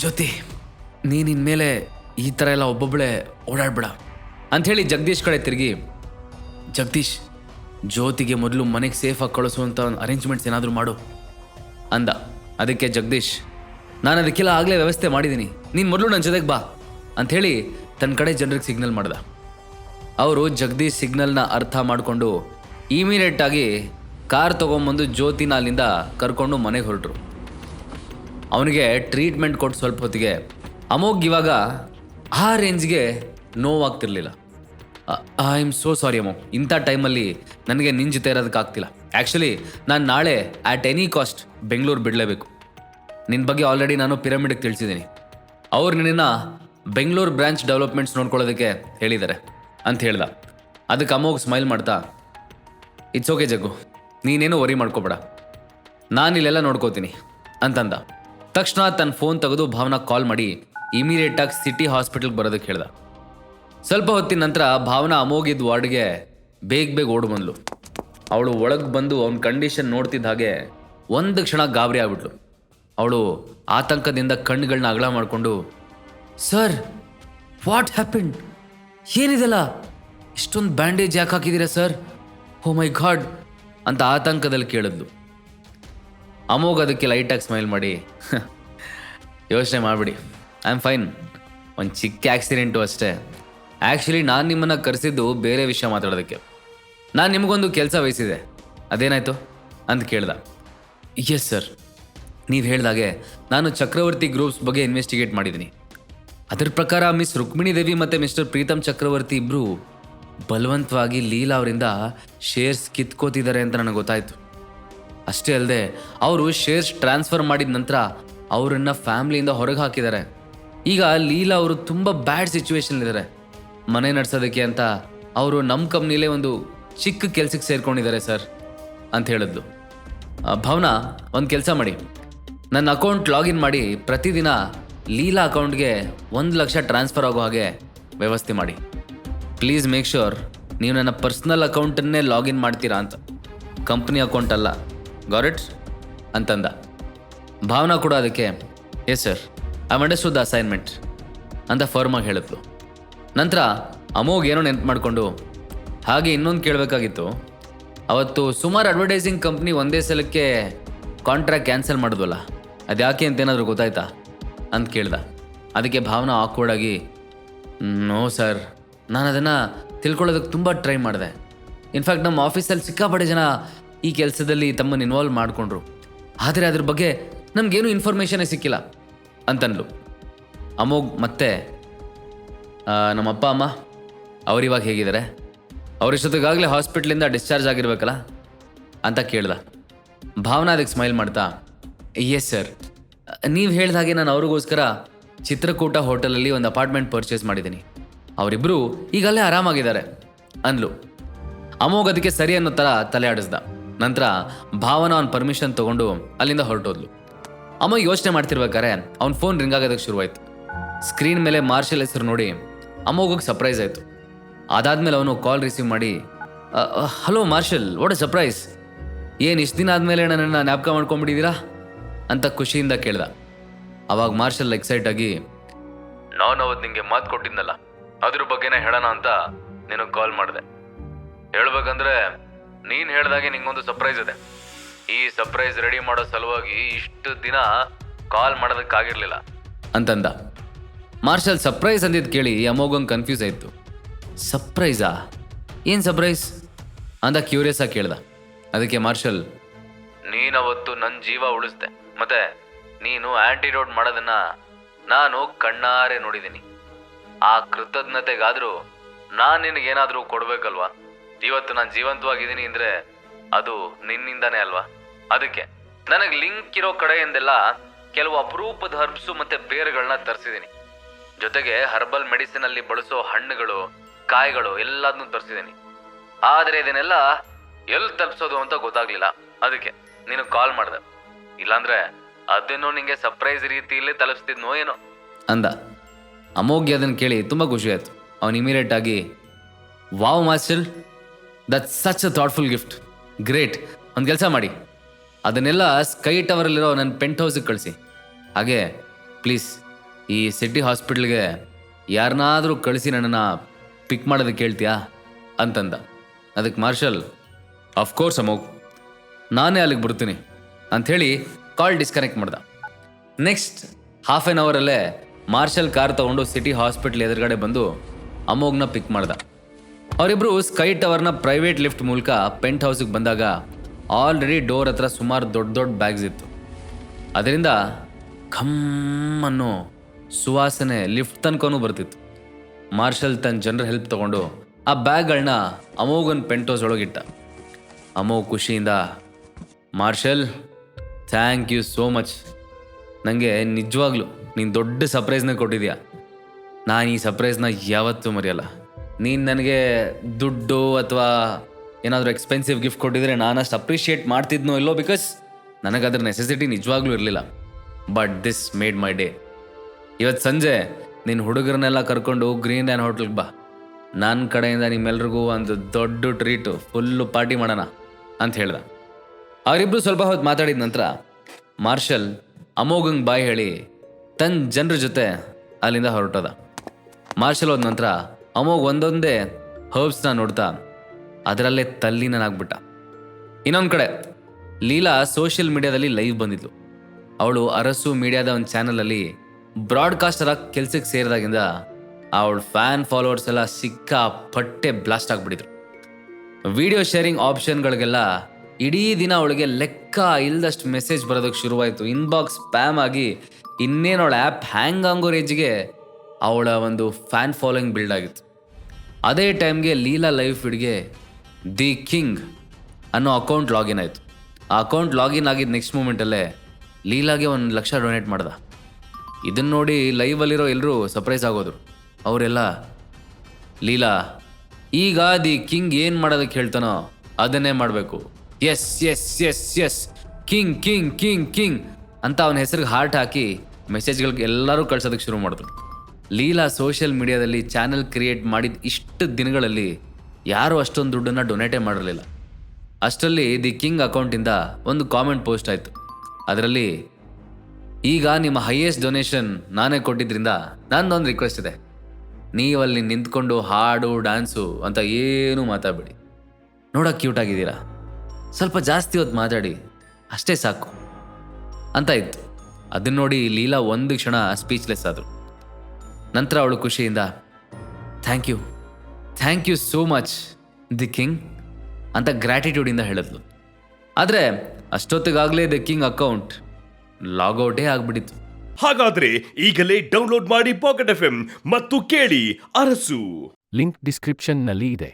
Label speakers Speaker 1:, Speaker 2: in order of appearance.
Speaker 1: ಜ್ಯೋತಿ ನೀನಿನ್ಮೇಲೆ ಈ ಥರ ಎಲ್ಲ ಒಬ್ಬೊಬ್ಬಳೆ ಓಡಾಡ್ಬೇಡ. ಅಂಥೇಳಿ ಜಗದೀಶ್ ಕಡೆ ತಿರುಗಿ, ಜಗದೀಶ್, ಜ್ಯೋತಿಗೆ ಮೊದಲು ಮನೆಗೆ ಸೇಫಾಗಿ ಕಳಿಸುವಂಥ ಒಂದು ಅರೇಂಜ್ಮೆಂಟ್ಸ್ ಏನಾದರೂ ಮಾಡು ಅಂದ. ಅದಕ್ಕೆ ಜಗದೀಶ್, ನಾನು ಅದಕ್ಕೆಲ್ಲ ಆಗಲೇ ವ್ಯವಸ್ಥೆ ಮಾಡಿದ್ದೀನಿ ನೀನು ಮೊದಲು ನನ್ನ ಜೊತೆಗೆ ಬಾ ಅಂಥೇಳಿ ತನ್ನ ಕಡೆ ಜನರಿಗೆ ಸಿಗ್ನಲ್ ಮಾಡ್ದ. ಅವರು ಜಗದೀಶ್ ಸಿಗ್ನಲ್ನ ಅರ್ಥ ಮಾಡಿಕೊಂಡು ಇಮಿಡಿಯೇಟ್ ಆಗಿ ಕಾರ್ ತೊಗೊಂಬಂದು ಜ್ಯೋತಿನ ಅಲ್ಲಿಂದ ಕರ್ಕೊಂಡು ಮನೆಗೆ ಹೊರಟರು. ಅವನಿಗೆ ಟ್ರೀಟ್ಮೆಂಟ್ ಕೊಟ್ಟು ಸ್ವಲ್ಪ ಹೊತ್ತಿಗೆ ಅಮೋಗ್ ಇವಾಗ ಆ ರೇಂಜ್ಗೆ ನೋವಾಗ್ತಿರ್ಲಿಲ್ಲ. I am so sorry Amo ಇಂಥ ಟೈಮಲ್ಲಿ ನನಗೆ ನಿನ್ನ ಜೊತೆ ಇರೋದಕ್ಕಾಗ್ತಿಲ್ಲ ಆ್ಯಕ್ಚುಲಿ ನಾನು ನಾಳೆ ಆಟ್ ಎನಿ ಕಾಸ್ಟ್ ಬೆಂಗಳೂರು ಬಿಡಲೇಬೇಕು. ನಿನ್ನ ಬಗ್ಗೆ ಆಲ್ರೆಡಿ ನಾನು ಪಿರಮಿಡ್ಗೆ ತಿಳಿಸಿದ್ದೀನಿ. ಅವ್ರು ನಿನ್ನ ಬೆಂಗಳೂರು ಬ್ರಾಂಚ್ ಡೆವಲಪ್ಮೆಂಟ್ಸ್ ನೋಡ್ಕೊಳ್ಳೋದಕ್ಕೆ ಹೇಳಿದ್ದಾರೆ ಅಂತ ಹೇಳ್ದ. ಅದಕ್ಕೆ ಅಮೋಘ್ ಸ್ಮೈಲ್ ಮಾಡ್ತಾ ಇಟ್ಸ್ ಓಕೆ ಜಗ್ಗು ನೀನೇನು ವರಿ ಮಾಡ್ಕೋಬೇಡ. ನಾನು ಇಲ್ಲೆಲ್ಲ ನೋಡ್ಕೋತೀನಿ, ಅಂತಂದ. ತಕ್ಷಣ ತನ್ನ ಫೋನ್ ತೆಗೆದು ಭಾವನಾ ಕಾಲ್ ಮಾಡಿ ಇಮಿಡಿಯೇಟಾಗಿ ಸಿಟಿ ಹಾಸ್ಪಿಟಲ್ಗೆ ಬರೋದಕ್ಕೆ ಹೇಳ್ದ. ಸ್ವಲ್ಪ ಹೊತ್ತಿನ ನಂತರ ಭಾವನಾ ಅಮೋಗಿದ್ದ ವಾರ್ಡ್ಗೆ ಬೇಗ ಬೇಗ ಓಡ್ ಬಂದ್ಲು. ಅವಳು ಒಳಗೆ ಬಂದು ಅವನ ಕಂಡೀಷನ್ ನೋಡ್ತಿದ್ದ ಹಾಗೆ ಒಂದು ಕ್ಷಣ ಗಾಬರಿ ಆಗ್ಬಿಟ್ಲು. ಅವಳು ಆತಂಕದಿಂದ ಕಣ್ಣುಗಳನ್ನ ಅಗಲ ಮಾಡಿಕೊಂಡು, ಸರ್, ವಾಟ್ ಹ್ಯಾಪನ್ ಏನಿದೆಲ್ಲ? ಇಷ್ಟೊಂದು ಬ್ಯಾಂಡೇಜ್ ಯಾಕೆ ಹಾಕಿದ್ದೀರಾ ಸರ್? ಓ ಮೈ ಗಾಡ್, ಅಂತ ಆತಂಕದಲ್ಲಿ ಕೇಳಿದ್ಲು. ಅಮೋಘ್ ಅದಕ್ಕೆ ಲೈಟಾಗಿ ಸ್ಮೈಲ್ ಮಾಡಿ. ಯೋಚನೆ ಮಾಡಿಬಿಡಿ. ಐ ಆಮ್ ಫೈನ್ ಒಂದು ಚಿಕ್ಕ ಆಕ್ಸಿಡೆಂಟು ಅಷ್ಟೇ. ಆ್ಯಕ್ಚುಲಿ ನಾನು ನಿಮ್ಮನ್ನು ಕರೆಸಿದ್ದು ಬೇರೆ ವಿಷಯ ಮಾತಾಡೋದಕ್ಕೆ. ನಾನು ನಿಮಗೊಂದು ಕೆಲಸ ವಹಿಸಿದೆ. ಅದೇನಾಯಿತು? ಅಂತ ಕೇಳ್ದ. ಎಸ್ ಸರ್ ನೀವು ಹೇಳ್ದಾಗೆ ನಾನು ಚಕ್ರವರ್ತಿ ಗ್ರೂಪ್ಸ್ ಬಗ್ಗೆ ಇನ್ವೆಸ್ಟಿಗೇಟ್ ಮಾಡಿದ್ದೀನಿ. ಅದರ ಪ್ರಕಾರ ಮಿಸ್ ರುಕ್ಮಿಣಿ ದೇವಿ ಮತ್ತು ಮಿಸ್ಟರ್ ಪ್ರೀತಮ್ ಚಕ್ರವರ್ತಿ ಇಬ್ಬರು ಬಲವಂತವಾಗಿ ಲೀಲಾ ಅವರಿಂದ ಶೇರ್ಸ್ ಕಿತ್ಕೋತಿದ್ದಾರೆ ಅಂತ ನನಗೆ ಗೊತ್ತಾಯಿತು. ಅಷ್ಟೇ ಅಲ್ಲದೆ ಅವರು ಶೇರ್ಸ್ ಟ್ರಾನ್ಸ್ಫರ್ ಮಾಡಿದ ನಂತರ ಅವರನ್ನ ಫ್ಯಾಮ್ಲಿಯಿಂದ ಹೊರಗೆ ಹಾಕಿದ್ದಾರೆ. ಈಗ ಲೀಲಾ ಅವರು ತುಂಬ ಬ್ಯಾಡ್ ಸಿಚುವೇಶನ್ ಇದ್ದಾರೆ. ಮನೆ ನಡೆಸೋದಕ್ಕೆ ಅಂತ ಅವರು ನಮ್ಮ ಕಂಪ್ನಿಲೇ ಒಂದು ಚಿಕ್ಕ ಕೆಲ್ಸಕ್ಕೆ ಸೇರ್ಕೊಂಡಿದ್ದಾರೆ ಸರ್ ಅಂತ ಹೇಳಿದ್ಲು ಭಾವನಾ, ಒಂದು ಕೆಲಸ ಮಾಡಿ. ನನ್ನ ಅಕೌಂಟ್ ಲಾಗಿನ್ ಮಾಡಿ ಪ್ರತಿದಿನ ಲೀಲಾ ಅಕೌಂಟ್ಗೆ ಒಂದು ಲಕ್ಷ ಟ್ರಾನ್ಸ್ಫರ್ ಆಗೋ ಹಾಗೆ ವ್ಯವಸ್ಥೆ ಮಾಡಿ. ಪ್ಲೀಸ್ ಮೇಕ್ ಶ್ಯೂರ್ ನೀವು ನನ್ನ ಪರ್ಸ್ನಲ್ ಅಕೌಂಟನ್ನೇ ಲಾಗಿನ್ ಮಾಡ್ತೀರಾ ಅಂತ. ಕಂಪ್ನಿ ಅಕೌಂಟ್ ಅಲ್ಲ. ಗಾರೆಟ್ ಅಂತಂದ. ಭಾವನಾ ಕೂಡ ಅದಕ್ಕೆ yes sir I understood the assignment ಅಂತ ಫರ್ಮಾಗಿ ಹೇಳಿದ್ಲು. ನಂತರ ಅಮೋಗ್ ಏನೋ ನೆನ್ಪು ಮಾಡಿಕೊಂಡು, ಹಾಗೆ ಇನ್ನೊಂದು ಕೇಳಬೇಕಾಗಿತ್ತು. ಅವತ್ತು ಸುಮಾರು ಅಡ್ವರ್ಟೈಸಿಂಗ್ ಕಂಪ್ನಿ ಒಂದೇ ಸಲಕ್ಕೆ ಕಾಂಟ್ರಾಕ್ಟ್ ಕ್ಯಾನ್ಸಲ್ ಮಾಡಿದ್ವಲ್ಲ, ಅದು ಯಾಕೆ ಅಂತ ಏನಾದರೂ ಗೊತ್ತಾಯ್ತಾ? ಅಂತ ಕೇಳ್ದ. ಅದಕ್ಕೆ ಭಾವನಾ ಆಕ್ವರ್ಡ್ ಆಗಿ, ನೋ ಸರ್, ನಾನು ಅದನ್ನು ತಿಳ್ಕೊಳ್ಳೋದಕ್ಕೆ ತುಂಬ ಟ್ರೈ ಮಾಡಿದೆ. ಇನ್ಫ್ಯಾಕ್ಟ್ ನಮ್ಮ ಆಫೀಸಲ್ಲಿ ಸಿಕ್ಕಾಪಟ್ಟೆ ಜನ ಈ ಕೆಲಸದಲ್ಲಿ ತಮ್ಮನ್ನು ಇನ್ವಾಲ್ವ್ ಮಾಡಿಕೊಂಡ್ರು. ಆದರೆ ಅದ್ರ ಬಗ್ಗೆ ನಮಗೇನು ಇನ್ಫಾರ್ಮೇಷನೇ ಸಿಕ್ಕಿಲ್ಲ ಅಂತನ್ಲು ಅಮೋಗ್ ಮತ್ತೆ ನಮ್ಮ ಅಪ್ಪ, ಅಮ್ಮ ಅವರಿವಾಗ ಹೇಗಿದ್ದಾರೆ? ಅವರಿಷ್ಟೊತ್ತಿಗಾಗಲೇ ಹಾಸ್ಪಿಟ್ಲಿಂದ ಡಿಸ್ಚಾರ್ಜ್ ಆಗಿರ್ಬೇಕಲ್ಲ ಅಂತ ಕೇಳ್ದ. ಭಾವನಾ ಅದಕ್ಕೆ ಸ್ಮೈಲ್ ಮಾಡ್ತಾ ಎಸ್ ಸರ್ ನೀವು ಹೇಳ್ದ ಹಾಗೆ ನಾನು ಅವ್ರಿಗೋಸ್ಕರ ಚಿತ್ರಕೂಟ ಹೋಟೆಲಲ್ಲಿ ಒಂದು ಅಪಾರ್ಟ್ಮೆಂಟ್ ಪರ್ಚೇಸ್ ಮಾಡಿದ್ದೀನಿ. ಅವರಿಬ್ಬರು ಈಗಲ್ಲೇ ಆರಾಮಾಗಿದ್ದಾರೆ, ಅಂದ್ಲು. ಅಮೋಗ್ ಅದಕ್ಕೆ ಸರಿ ಅನ್ನೋ ಥರ ತಲೆ ಆಡಿಸ್ದ. ನಂತರ ಭಾವನ ಅವ್ನ ಪರ್ಮಿಷನ್ ತಗೊಂಡು ಅಲ್ಲಿಂದ ಹೊರಟೋದ್ಲು. ಅಮ್ಮ ಯೋಚನೆ ಮಾಡ್ತಿರ್ಬೇಕಾರೆ ಅವ್ನ ಫೋನ್ ರಿಂಗ್ ಆಗೋದಕ್ಕೆ ಶುರುವಾಯ್ತು. ಸ್ಕ್ರೀನ್ ಮೇಲೆ ಮಾರ್ಷಲ್ ಹೆಸರು ನೋಡಿ ಅಮೋಘಗೆ ಸರ್ಪ್ರೈಸ್ ಆಯಿತು. ಅದಾದ್ಮೇಲೆ ಅವನು ಕಾಲ್ ರಿಸೀವ್ ಮಾಡಿ ಹಲೋ ಮಾರ್ಷಲ್ ವಾಟ್ ಸರ್ಪ್ರೈಸ್ ಏನು ಇಷ್ಟು ದಿನ ಆದಮೇಲೆ ನನ್ನನ್ನು ಜ್ಞಾಪಕ ಮಾಡ್ಕೊಂಬಿಟ್ಟಿದ್ದೀರಾ ಅಂತ ಖುಷಿಯಿಂದ ಕೇಳ್ದ. ಅವಾಗ ಮಾರ್ಷಲ್ ಎಕ್ಸೈಟ್ ಆಗಿ, ನಾನು ಅವತ್ತು ನಿಂಗೆ ಮಾತು ಕೊಟ್ಟಿದ್ನಲ್ಲ, ಅದ್ರ ಬಗ್ಗೆನೇ ಹೇಳೋಣ ಅಂತ ನಿನಗೆ ಕಾಲ್ ಮಾಡಿದೆ. ಹೇಳ್ಬೇಕಂದ್ರೆ ನೀನ್ ಹೇಳ್ದಾಗೆ ನಿಂಗೊಂದು ಸರ್ಪ್ರೈಸ್ ಇದೆ. ಈ ಸರ್ಪ್ರೈಸ್ ರೆಡಿ ಮಾಡೋ ಸಲುವಾಗಿ ಇಷ್ಟು ದಿನ ಕಾಲ್ ಮಾಡೋದಕ್ಕಾಗಿರ್ಲಿಲ್ಲ. ಅಂತಂದ. ಮಾರ್ಷಲ್ ಸರ್ಪ್ರೈಸ್ ಅಂದಿದ್ದು ಕೇಳಿ ಅಮೋಘಂಗ್ ಕನ್ಫ್ಯೂಸ್ ಆಯಿತು. ಸರ್ಪ್ರೈಸಾ ಏನು ಸರ್ಪ್ರೈಸ್ ಅಂದ ಕ್ಯೂರಿಯಸ್ ಆಗಿ ಕೇಳ್ದ. ಅದಕ್ಕೆ ಮಾರ್ಷಲ್ ನೀನವತ್ತು ನನ್ನ ಜೀವ ಉಳಿಸ್ದೆ. ಮತ್ತೆ ನೀನು ಆಂಟಿಡೋಟ್ ಮಾಡೋದನ್ನ ನಾನು ಕಣ್ಣಾರೆ ನೋಡಿದ್ದೀನಿ. ಆ ಕೃತಜ್ಞತೆಗಾದ್ರೂ ನಾನು ನಿನಗೇನಾದ್ರೂ ಕೊಡ್ಬೇಕಲ್ವಾ? ಇವತ್ತು ನಾನು ಜೀವಂತವಾಗಿದ್ದೀನಿ ಅಂದ್ರೆ ಅದು ನಿನ್ನಿಂದಾನೇ ಅಲ್ವಾ? ಅದಕ್ಕೆ ನನಗೆ ಲಿಂಕ್ ಇರೋ ಕಡೆಯಿಂದೆಲ್ಲ ಕೆಲವು ಅಪರೂಪದ ಹರ್ಬ್ಸು ಮತ್ತೆ ಬೇರುಗಳನ್ನ ತರಿಸಿದ್ದೀನಿ. ಜೊತೆಗೆ ಹರ್ಬಲ್ ಮೆಡಿಸಿನ್ ಅಲ್ಲಿ ಬಳಸೋ ಹಣ್ಣುಗಳು, ಕಾಯಿಗಳು ಎಲ್ಲದನ್ನು ತರಿಸಿದ್ದೀನಿ. ಆದರೆ ಇದನ್ನೆಲ್ಲ ಎಲ್ಲಿ ತಲುಪಿಸೋದು ಅಂತ ಗೊತ್ತಾಗ್ಲಿಲ್ಲ. ಅದಕ್ಕೆ ನೀನು ಕಾಲ್ ಮಾಡ್ದೆ. ಇಲ್ಲಾಂದ್ರೆ ಅದನ್ನು ನಿಂಗೆ ಸರ್ಪ್ರೈಸ್ ರೀತಿಯಲ್ಲಿ ತಲುಪಿಸ್ತಿದ್ನೋ ಏನೋ. ಅಂದ. ಅಮೋಘ್ಯ ಅದನ್ನು ಕೇಳಿ ತುಂಬ ಖುಷಿ ಆಯ್ತು. ಅವನು ಇಮಿಡಿಯೇಟ್ ಆಗಿ, wow master that such a thoughtful gift great ಒಂದು ಕೆಲಸ ಮಾಡಿ. ಅದನ್ನೆಲ್ಲ ಸ್ಕೈ ಟವರಲ್ಲಿರೋ ನನ್ನ ಪೆಂಟ್ ಹೌಸಿಗೆ ಕಳಿಸಿ. ಹಾಗೆ ಪ್ಲೀಸ್ ಈ ಸಿಟಿ ಹಾಸ್ಪಿಟ್ಲ್ಗೆ ಯಾರನ್ನಾದರೂ ಕಳಿಸಿ ನನ್ನನ್ನು ಪಿಕ್ ಮಾಡೋದಕ್ಕೆ ಹೇಳ್ತೀಯಾ? ಅಂತಂದ. ಅದಕ್ಕೆ ಮಾರ್ಷಲ್ ಅಫ್ಕೋರ್ಸ್ ಅಮೋಗ್ ನಾನೇ ಅಲ್ಲಿಗೆ ಬರ್ತೀನಿ. ಅಂಥೇಳಿ ಕಾಲ್ ಡಿಸ್ಕನೆಕ್ಟ್ ಮಾಡ್ದ. ನೆಕ್ಸ್ಟ್ ಹಾಫ್ ಆನ್ ಅವರಲ್ಲೇ ಮಾರ್ಷಲ್ ಕಾರ್ ತಗೊಂಡು ಸಿಟಿ ಹಾಸ್ಪಿಟ್ಲ್ ಎದುರುಗಡೆ ಬಂದು ಅಮೋಘ್ನ ಪಿಕ್ ಮಾಡ್ದ. ಅವರಿಬ್ಬರು ಸ್ಕೈ ಟವರ್ನ ಪ್ರೈವೇಟ್ ಲಿಫ್ಟ್ ಮೂಲಕ ಪೆಂಟ್ ಹೌಸಿಗೆ ಬಂದಾಗ ಆಲ್ರೆಡಿ ಡೋರ್ ಹತ್ರ ಸುಮಾರು ದೊಡ್ಡ ದೊಡ್ಡ ಬ್ಯಾಗ್ಸ್ ಇತ್ತು. ಅದರಿಂದ ಅನ್ನೋ ಸುವಾಸನೆ ಲಿಫ್ಟ್ ತನಕನೂ ಬರ್ತಿತ್ತು. ಮಾರ್ಷಲ್ ತನ್ನ ಜನರ ಹೆಲ್ಪ್ ತಗೊಂಡು ಆ ಬ್ಯಾಗ್ಗಳನ್ನ ಅಮೋಘನ್ ಪೆಂಟ್ ಹೌಸ್ ಒಳಗಿಟ್ಟ. ಅಮೋ ಖುಷಿಯಿಂದ, Marshal, thank you so much. ನನಗೆ ನಿಜವಾಗ್ಲೂ ನೀನು ದೊಡ್ಡ ಸರ್ಪ್ರೈಸ್ನ ಕೊಟ್ಟಿದ್ಯಾ? ನಾನು ಈ ಸರ್ಪ್ರೈಸ್ನ ಯಾವತ್ತೂ ಮರೆಯಲ್ಲ. ನೀನು ನನಗೆ ದುಡ್ಡು ಅಥವಾ ಏನಾದರೂ ಎಕ್ಸ್ಪೆನ್ಸಿವ್ ಗಿಫ್ಟ್ ಕೊಟ್ಟಿದ್ರೆ ನಾನು ಅಷ್ಟು ಅಪ್ರಿಷಿಯೇಟ್ ಮಾಡ್ತಿದ್ನೋ ಇಲ್ಲೋ ಬಿಕಾಸ್ ನನಗದ್ರ ನೆಸೆಸಿಟಿ ನಿಜವಾಗ್ಲೂ ಇರಲಿಲ್ಲ. But this made my day ಇವತ್ತು ಸಂಜೆ ನಿನ್ನ ಹುಡುಗರನ್ನೆಲ್ಲ ಕರ್ಕೊಂಡು ಗ್ರೀನ್ ಲ್ಯಾಂಡ್ ಹೋಟ್ಲಿಗೆ ಬಾ. ನನ್ನ ಕಡೆಯಿಂದ ನಿಮ್ಮೆಲ್ರಿಗೂ ಒಂದು ದೊಡ್ಡ ಟ್ರೀಟು ಫುಲ್ಲು ಪಾರ್ಟಿ ಮಾಡೋಣ ಅಂತ ಹೇಳ್ದ. ಅವರಿಬ್ಬರು ಸ್ವಲ್ಪ ಹೊತ್ತು ಮಾತಾಡಿದ ನಂತರ ಮಾರ್ಷಲ್ ಅಮೋಘಂಗೆ ಬಾಯಿ ಹೇಳಿ ತನ್ನ ಜನರ ಜೊತೆ ಅಲ್ಲಿಂದ ಹೊರಟೋದ. ಮಾರ್ಷಲ್ ಹೋದ ನಂತರ ಅಮೋಘ್ ಒಂದೊಂದೇ ಹರ್ಬ್ಸ್ನ ನೋಡ್ತಾ ಅದರಲ್ಲೇ ತಲ್ಲೀನಾಗ್ಬಿಟ್ಟ ಇನ್ನೊಂದು ಕಡೆ, ಲೀಲಾ ಸೋಷಿಯಲ್ ಮೀಡಿಯಾದಲ್ಲಿ ಲೈವ್ ಬಂದಿದ್ಲು. ಅವಳು ಅರಸು ಮೀಡಿಯಾದ ಒಂದು ಚಾನಲಲ್ಲಿ ಬ್ರಾಡ್ಕಾಸ್ಟರ್ ಆಗಿ ಕೆಲ್ಸಕ್ಕೆ ಸೇರಿದಾಗಿಂದ ಅವಳ ಫ್ಯಾನ್ ಫಾಲೋವರ್ಸ್ ಎಲ್ಲ ಸಿಕ್ಕಾ ಪಟ್ಟೆ ಬ್ಲಾಸ್ಟ್ ಆಗಿಬಿಟ್ಟಿದ್ರು. ವಿಡಿಯೋ ಶೇರಿಂಗ್ ಆಪ್ಷನ್ಗಳಿಗೆಲ್ಲ ಇಡೀ ದಿನ ಅವಳಿಗೆ ಲೆಕ್ಕ ಇಲ್ಲದಷ್ಟು ಮೆಸೇಜ್ ಬರೋದಕ್ಕೆ ಶುರುವಾಯಿತು. ಇನ್ಬಾಕ್ಸ್ ಸ್ಪ್ಯಾಮ್ ಆಗಿ ಇನ್ನೇನು ಅವಳ ಆ್ಯಪ್ ಹ್ಯಾಂಗ್ ಆಗೋ ರೇಂಜ್ಗೆ ಅವಳ ಒಂದು ಫ್ಯಾನ್ ಫಾಲೋಯಿಂಗ್ ಬಿಲ್ಡ್ ಆಗಿತ್ತು. ಅದೇ ಟೈಮ್ಗೆ ಲೀಲಾ ಲೈವ್ ಫೀಡ್ಗೆ ದಿ ಕಿಂಗ್ ಅನ್ನೋ ಅಕೌಂಟ್ ಲಾಗಿನ್ ಆಯಿತು. ಆ ಅಕೌಂಟ್ ಲಾಗಿನ್ ಆಗಿದ್ದ ನೆಕ್ಸ್ಟ್ ಮೂಮೆಂಟಲ್ಲೇ ಲೀಲಾಗೆ ಒಂದು ಲಕ್ಷ ಡೊನೇಟ್ ಮಾಡ್ದ. ಇದನ್ನ ನೋಡಿ ಲೈವಲ್ಲಿರೋ ಎಲ್ಲರೂ ಸರ್ಪ್ರೈಸ್ ಆಗೋದ್ರು. ಅವರೆಲ್ಲ, ಲೀಲಾ, ಈಗ ದಿ ಕಿಂಗ್ ಏನು ಮಾಡೋದಕ್ಕೆ ಹೇಳ್ತಾನೋ ಅದನ್ನೇ ಮಾಡಬೇಕು. Yes yes yes yes, king king king king ಅಂತ ಅವನ ಹೆಸರಿಗೆ ಹಾರ್ಟ್ ಹಾಕಿ ಮೆಸೇಜ್ಗಳಿಗೆ ಎಲ್ಲರೂ ಕಳ್ಸೋದಕ್ಕೆ ಶುರು ಮಾಡಿದ್ರು. ಲೀಲಾ ಸೋಷಿಯಲ್ ಮೀಡಿಯಾದಲ್ಲಿ ಚಾನೆಲ್ ಕ್ರಿಯೇಟ್ ಮಾಡಿದ ಇಷ್ಟು ದಿನಗಳಲ್ಲಿ ಯಾರೂ ಅಷ್ಟೊಂದು ದುಡ್ಡನ್ನು ಡೊನೇಟೇ ಮಾಡಿರಲಿಲ್ಲ. ಅಷ್ಟರಲ್ಲಿ ದಿ ಕಿಂಗ್ ಅಕೌಂಟಿಂದ ಒಂದು ಕಾಮೆಂಟ್ ಪೋಸ್ಟ್ ಆಯಿತು. ಅದರಲ್ಲಿ, ಈಗ ನಿಮ್ಮ ಹೈಯೆಸ್ಟ್ ಡೊನೇಷನ್ ನಾನೇ ಕೊಟ್ಟಿದ್ರಿಂದ ನಂದೊಂದು ರಿಕ್ವೆಸ್ಟ್ ಇದೆ. ನೀವಲ್ಲಿ ನಿಂತ್ಕೊಂಡು ಹಾಡು ಡ್ಯಾನ್ಸು ಅಂತ ಏನೂ ಮಾತಾಡಬೇಡಿ. ನೋಡೋಕೆ ಕ್ಯೂಟ್ ಆಗಿದ್ದೀರಾ? ಸ್ವಲ್ಪ ಜಾಸ್ತಿ ಹೊತ್ತು ಮಾತಾಡಿ, ಅಷ್ಟೇ ಸಾಕು. ಅಂತ ಇತ್ತು. ಅದನ್ನ ನೋಡಿ ಲೀಲಾ ಒಂದು ಕ್ಷಣ ಸ್ಪೀಚ್ಲೆಸ್ ಆದರು. ನಂತರ ಅವಳು ಖುಷಿಯಿಂದ thank you thank you so much the king ಅಂತ ಗ್ರ್ಯಾಟಿಟ್ಯೂಡಿಂದ ಹೇಳಿದ್ಲು. ಆದರೆ ಅಷ್ಟೊತ್ತಿಗಾಗಲೇ ದಿ ಕಿಂಗ್ ಅಕೌಂಟ್ ಲಾಗೌಟೇ ಆಗಿಬಿಟ್ಟಿತ್ತು.
Speaker 2: ಹಾಗಾದ್ರೆ ಈಗಲೇ ಡೌನ್ಲೋಡ್ ಮಾಡಿ ಪಾಕೆಟ್ ಎಫ್ ಮತ್ತು ಕೇಳಿ ಅರಸು.
Speaker 3: ಲಿಂಕ್ ಡಿಸ್ಕ್ರಿಪ್ಷನ್ನಲ್ಲಿ ಇದೆ.